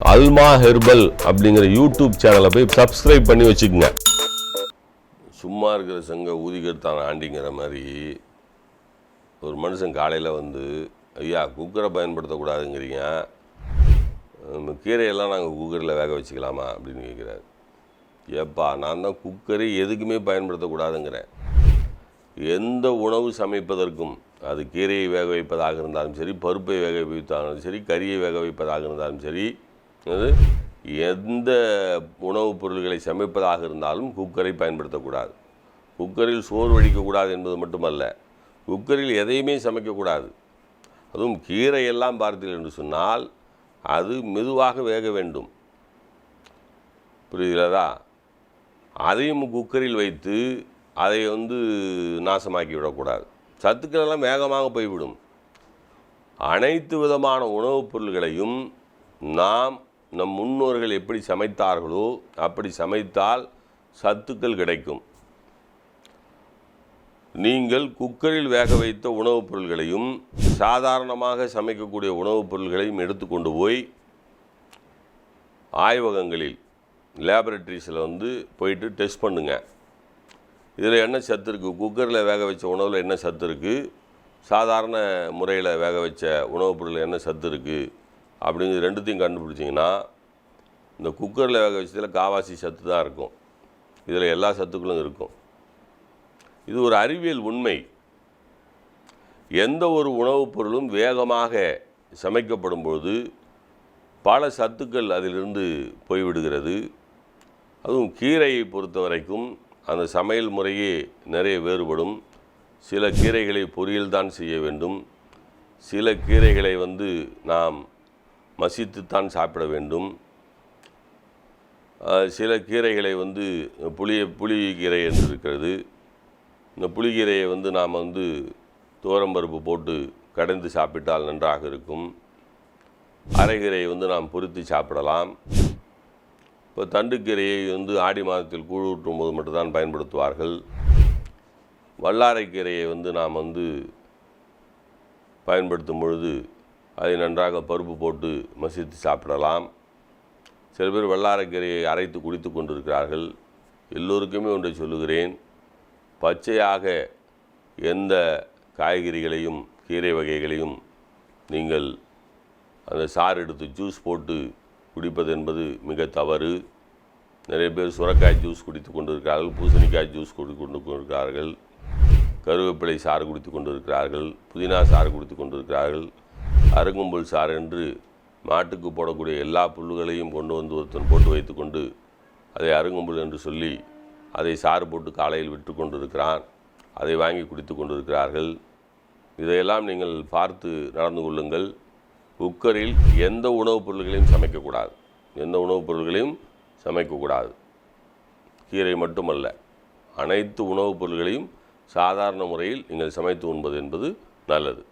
அல்மா herbal அப்படிங்கிற YouTube சேனலை போய் சப்ஸ்கிரைப் பண்ணி வச்சுக்கோங்க. சும்மா இருக்கிற சங்க ஊதிக்கெடுத்தான் ஆண்டிங்கிற மாதிரி ஒரு மனுஷன் காலையில் வந்து ஐயா குக்கரை பயன்படுத்தக்கூடாதுங்கிறீங்க. நம்ம கீரையெல்லாம் நாங்கள் குக்கரில் வேக வச்சுக்கலாமா? அப்படின்னு கேட்குறாரு ஏப்பா நான் தான் குக்கரை எதுக்குமே பயன்படுத்தக்கூடாதுங்கிறேன். எந்த உணவு சமைப்பதற்கும் அது கீரையை வேக வைப்பதாக இருந்தாலும் சரி பருப்பை வேக வைப்பதாலும் சரி கறியை வேக வைப்பதாக இருந்தாலும் சரி அது எந்த உணவுப் பொருள்களை சமைப்பதாக இருந்தாலும் குக்கரை பயன்படுத்தக்கூடாது. குக்கரில் சோறு வடிக்கக்கூடாது என்பது மட்டுமல்ல குக்கரில் எதையுமே சமைக்கக்கூடாது அதுவும் கீரையெல்லாம் பார்த்தீர்கள் என்று சொன்னால் அது மெதுவாக வேக வேண்டும். புரியுதுலதா அதையும் குக்கரில் வைத்து அதை வந்து நாசமாக்கி விடக்கூடாது. சத்துக்கள் எல்லாம் வேகமாக போய்விடும். அனைத்து விதமான உணவுப் பொருள்களையும் நாம் நம் முன்னோர்கள் எப்படி சமைத்தார்களோ அப்படி சமைத்தால் சத்துக்கள் கிடைக்கும். நீங்கள் குக்கரில் வேக வைத்த உணவுப் பொருள்களையும் சாதாரணமாக சமைக்கக்கூடிய உணவுப் பொருள்களையும் எடுத்துக்கொண்டு போய் ஆய்வகங்களில் லேபரட்டரிஸில் வந்து போயிட்டு டெஸ்ட் பண்ணுங்க. இதில் என்ன சத்து இருக்குது குக்கரில் வேக வச்ச உணவில் என்ன சத்து இருக்குது சாதாரண முறையில் வேக வச்ச உணவுப் பொருளில் என்ன சத்து இருக்குது அப்படிங்கிறது ரெண்டுத்தையும் கண்டுபிடிச்சிங்கன்னா இந்த குக்கரில் வேக விஷயத்தில் காவாசி சத்து தான் இருக்கும். இதில் எல்லா சத்துக்களும் இருக்கும். இது ஒரு அறிவியல் உண்மை. எந்த ஒரு உணவுப் பொருளும் வேகமாக சமைக்கப்படும் பொழுது பல சத்துக்கள் அதிலிருந்து போய்விடுகிறது. அதுவும் கீரையை பொறுத்த வரைக்கும் அந்த சமையல் முறையே நிறைய வேறுபடும். சில கீரைகளை பொரியல் தான் செய்ய வேண்டும். சில கீரைகளை வந்து நாம் மசித்துத்தான் சாப்பிட வேண்டும். சில கீரைகளை வந்து புளிய கீரை என்று இருக்கிறது. இந்த புளிக்கீரையை வந்து நாம் வந்து துவரம்பருப்பு போட்டு கடைந்து சாப்பிட்டால் நன்றாக இருக்கும். அரைக்கீரையை வந்து நாம் பொருத்தி சாப்பிடலாம். இப்போ தண்டுக்கீரையை வந்து ஆடி மாதத்தில் கூழ் ஊற்றும் போது மட்டும்தான் பயன்படுத்துவார்கள். வல்லாரைக்கீரையை வந்து நாம் வந்து பயன்படுத்தும் பொழுது அதை நன்றாக பருப்பு போட்டு மசித்து சாப்பிடலாம். சில பேர் வெள்ளாரக்கீரையை அரைத்து குடித்து கொண்டிருக்கிறார்கள். எல்லோருக்குமே ஒன்றை சொல்லுகிறேன். பச்சையாக எந்த காய்கறிகளையும் கீரை வகைகளையும் நீங்கள் அந்த சாறு எடுத்து ஜூஸ் போட்டு குடிப்பது என்பது மிக தவறு. நிறைய பேர் சுரக்காய் ஜூஸ் குடித்து கொண்டிருக்கிறார்கள் பூசணிக்காய் ஜூஸ் குடி கொண்டு கொண்டிருக்கிறார்கள். கருவேப்பிலை சாறு குடித்து கொண்டிருக்கிறார்கள் புதினா சாறு குடித்து கொண்டிருக்கிறார்கள். அருங்கும்புல் சாறு என்று மாட்டுக்கு போடக்கூடிய எல்லா புல்லுகளையும் கொண்டு வந்து ஒருத்தன் போட்டு வைத்துக்கொண்டு அதை அருங்கும்புல் என்று சொல்லி அதை சாறு போட்டு காலையில் விற்று கொண்டிருக்கிறான். அதை வாங்கி குடித்து கொண்டிருக்கிறார்கள். இதையெல்லாம் நீங்கள் பார்த்து நடந்து கொள்ளுங்கள். குக்கரில் எந்த உணவுப் பொருள்களையும் சமைக்கக்கூடாது எந்த உணவுப் பொருள்களையும் சமைக்கக்கூடாது கீரை மட்டுமல்ல. அனைத்து உணவுப் பொருள்களையும் சாதாரண முறையில் நீங்கள் சமைத்து உண்பது என்பது நல்லது.